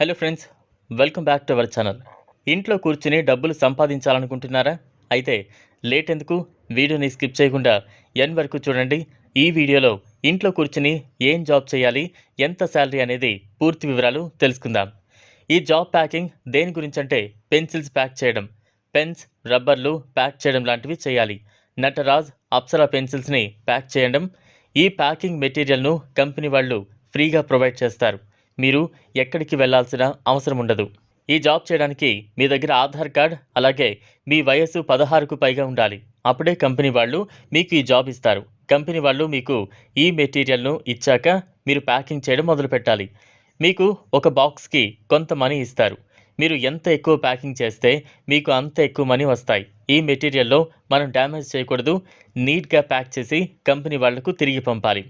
Hello friends welcome back to our channel ఇంట్లో కూర్చుని డబ్బులు సంపాదించాలనుకుంటున్నారా? అయితే లేట్ ఎందుకు? వీడియోని స్కిప్ చేయకుండా ఎన్ వరకు చూడండి. ఈ వీడియోలో ఇంట్లో కూర్చుని ఏం జాబ్ చేయాలి? ఎంత శాలరీ అనేది పూర్తి వివరాలు తెలుసుకుందాం. ఈ జాబ్ ప్యాకింగ్ దేని గురించి అంటే పెన్సిల్స్ ప్యాక్ చేయడం పెన్స్ రబ్బర్లు ప్యాక్ చేయడం లాంటివి చేయాలి. నటరాజ్ అప్సరా పెన్సిల్స్ని ప్యాక్ చేయడం. ఈ ప్యాకింగ్ మెటీరియల్ను కంపెనీ వాళ్ళు ఫ్రీగా ప్రొవైడ్ చేస్తారు. మీరు ఎక్కడికి వెళ్ళాల్సిన అవసరం ఉండదు. ఈ జాబ్ చేయడానికి మీ దగ్గర ఆధార్ కార్డ్ అలాగే మీ వయస్సు పదహారుకు పైగా ఉండాలి. అప్పుడే కంపెనీ వాళ్ళు మీకు ఈ జాబ్ ఇస్తారు. కంపెనీ వాళ్ళు మీకు ఈ మెటీరియల్ను ఇచ్చాక మీరు ప్యాకింగ్ చేయడం మొదలు పెట్టాలి మీకు ఒక బాక్స్కి కొంత మనీ ఇస్తారు. మీరు ఎంత ఎక్కువ ప్యాకింగ్ చేస్తే మీకు అంత ఎక్కువ మనీ వస్తాయి. ఈ మెటీరియల్లో మనం డ్యామేజ్ చేయకూడదు. నీట్గా ప్యాక్ చేసి కంపెనీ వాళ్ళకు తిరిగి పంపాలి.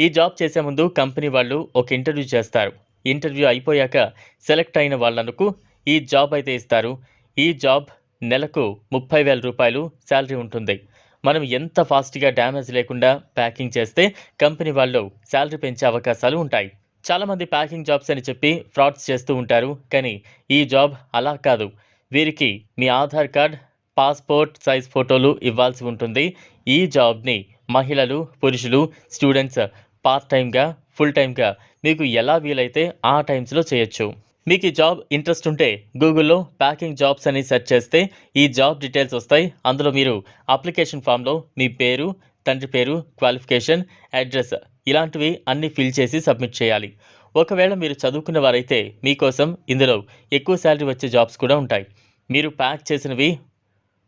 ఈ జాబ్ చేసే ముందు కంపెనీ వాళ్ళు ఒక ఇంటర్వ్యూ చేస్తారు. ఇంటర్వ్యూ అయిపోయాక సెలెక్ట్ అయిన వాళ్ళకు ఈ జాబ్ అయితే ఇస్తారు. ఈ జాబ్ నెలకు ముప్పై వేల రూపాయలు శాలరీ ఉంటుంది. మనం ఎంత ఫాస్ట్గా డ్యామేజ్ లేకుండా ప్యాకింగ్ చేస్తే కంపెనీ వాళ్ళు శాలరీ పెంచే అవకాశాలు ఉంటాయి. చాలామంది ప్యాకింగ్ జాబ్స్ అని చెప్పి ఫ్రాడ్స్ చేస్తూ ఉంటారు. కానీ ఈ జాబ్ అలా కాదు. వీరికి మీ ఆధార్ కార్డ్ పాస్పోర్ట్ సైజ్ ఫోటోలు ఇవ్వాల్సి ఉంటుంది. ఈ జాబ్ని మహిళలు పురుషులు స్టూడెంట్స్ పార్ట్ టైంగా ఫుల్ టైంగా మీకు ఎలా వీలైతే ఆ టైమ్స్లో చేయొచ్చు. మీకు ఈ జాబ్ ఇంట్రెస్ట్ ఉంటే గూగుల్లో ప్యాకింగ్ జాబ్స్ అని సెర్చ్ చేస్తే ఈ జాబ్ డీటెయిల్స్ వస్తాయి. అందులో మీరు అప్లికేషన్ ఫామ్లో మీ పేరు తండ్రి పేరు క్వాలిఫికేషన్ అడ్రస్ ఇలాంటివి అన్నీ ఫిల్ చేసి సబ్మిట్ చేయాలి. ఒకవేళ మీరు చదువుకున్న వారైతే మీకోసం ఇందులో ఎక్కువ శాలరీ వచ్చే జాబ్స్ కూడా ఉంటాయి. మీరు ప్యాక్ చేసినవి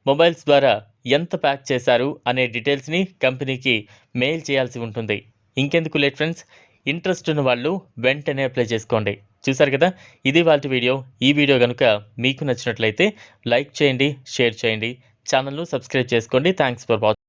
మొబైల్స్ ద్వారా ఎంత ప్యాక్ చేశారు అనే డీటెయిల్స్ని కంపెనీకి మెయిల్ చేయాల్సి ఉంటుంది. ఇంకెందుకు లేట్ ఫ్రెండ్స్? ఇంట్రెస్ట్ ఉన్న వాళ్ళు వెంటనే అప్లై చేసుకోండి. చూసారు కదా? ఇది వాళ్ళ వీడియో. ఈ వీడియో కనుక మీకు నచ్చినట్లయితే లైక్ చేయండి షేర్ చేయండి. ఛానల్ను సబ్స్క్రైబ్ చేసుకోండి. Thanks for watching